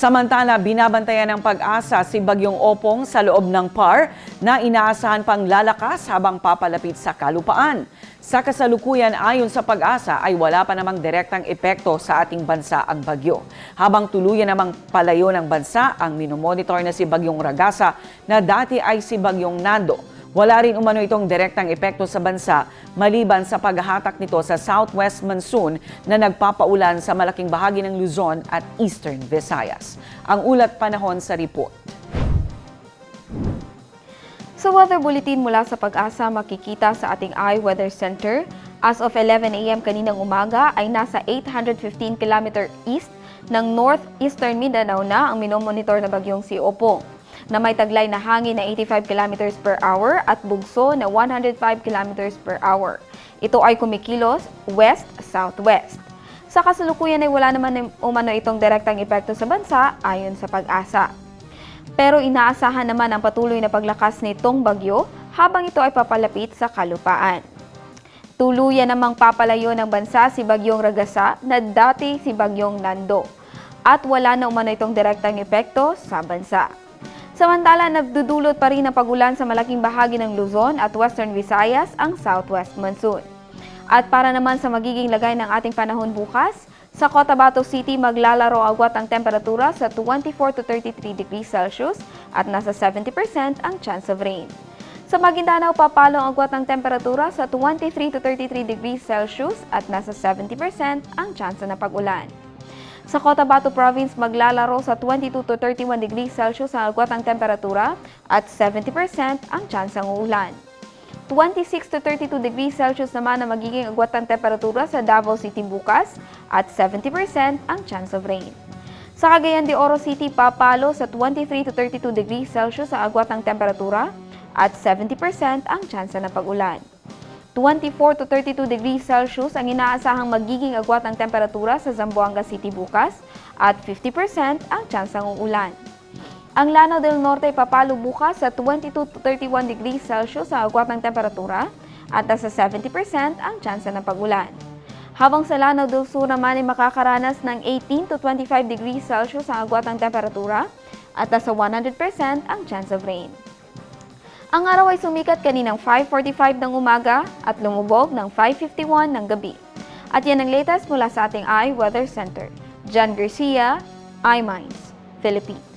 Samantala, binabantayan ng pag-asa si Bagyong Opong sa loob ng PAR na inaasahan pang lalakas habang papalapit sa kalupaan. Sa kasalukuyan ayon sa pag-asa ay wala pa namang direktang epekto sa ating bansa ang bagyo. Habang tuluyan namang palayo ng bansa ang minomonitor na si Bagyong Ragasa na dati ay si Bagyong Nando. Wala rin umano itong direktang epekto sa bansa maliban sa paghahatak nito sa southwest monsoon na nagpapaulan sa malaking bahagi ng Luzon at Eastern Visayas. Ang ulat panahon sa report. Sa weather bulletin mula sa pag-asa makikita sa ating iWeather Center, as of 11 a.m. kaninang umaga ay nasa 815 km east ng northeastern Mindanao na ang minomonitor na bagyong si Opong na may taglay na hangin na 85 km per hour at bugso na 105 km per hour. Ito ay kumikilos west-southwest. Sa kasalukuyan ay wala naman umano itong direktang epekto sa bansa ayon sa pag-asa. Pero inaasahan naman ang patuloy na paglakas nitong bagyo habang ito ay papalapit sa kalupaan. Tuluyan namang papalayo ng bansa si Bagyong Ragasa na dati si Bagyong Nando at wala na umano itong direktang epekto sa bansa. Samantala, nagdudulot pa rin ng pagulan sa malaking bahagi ng Luzon at Western Visayas ang southwest monsoon. At para naman sa magiging lagay ng ating panahon bukas, sa Cotabato City maglalaro agwat ang temperatura sa 24 to 33 degrees Celsius at nasa 70% ang chance of rain. Sa Maguindanao, papalo ang agwat ng temperatura sa 23 to 33 degrees Celsius at nasa 70% ang chance na pag-ulan. Sa Cotabato Province, maglalaro sa 22 to 31 degrees Celsius ang agwat ng temperatura at 70% ang chance ng uulan. 26 to 32 degrees Celsius naman ang magiging agwat ng temperatura sa Davao City bukas at 70% ang chance of rain. Sa Cagayan de Oro City, papalo sa 23 to 32 degrees Celsius ang agwat ng temperatura at 70% ang chance ng pag-ulan. 24 to 32 degrees Celsius ang inaasahang magiging agwat ng temperatura sa Zamboanga City bukas at 50% ang chance ng uulan. Ang Lanao del Norte ay papalo bukas sa 22 to 31 degrees Celsius ang agwat ng temperatura at nasa 70% ang chance ng pag-ulan. Habang sa Lanao del Sur naman ay makakaranas ng 18 to 25 degrees Celsius ang agwat ng temperatura at nasa 100% ang chance of rain. Ang araw ay sumikat kaninang 5.45 ng umaga at lumubog ng 5.51 ng gabi. At yan ang latest mula sa ating iWeather Center. John Garcia, iMinds, Philippines.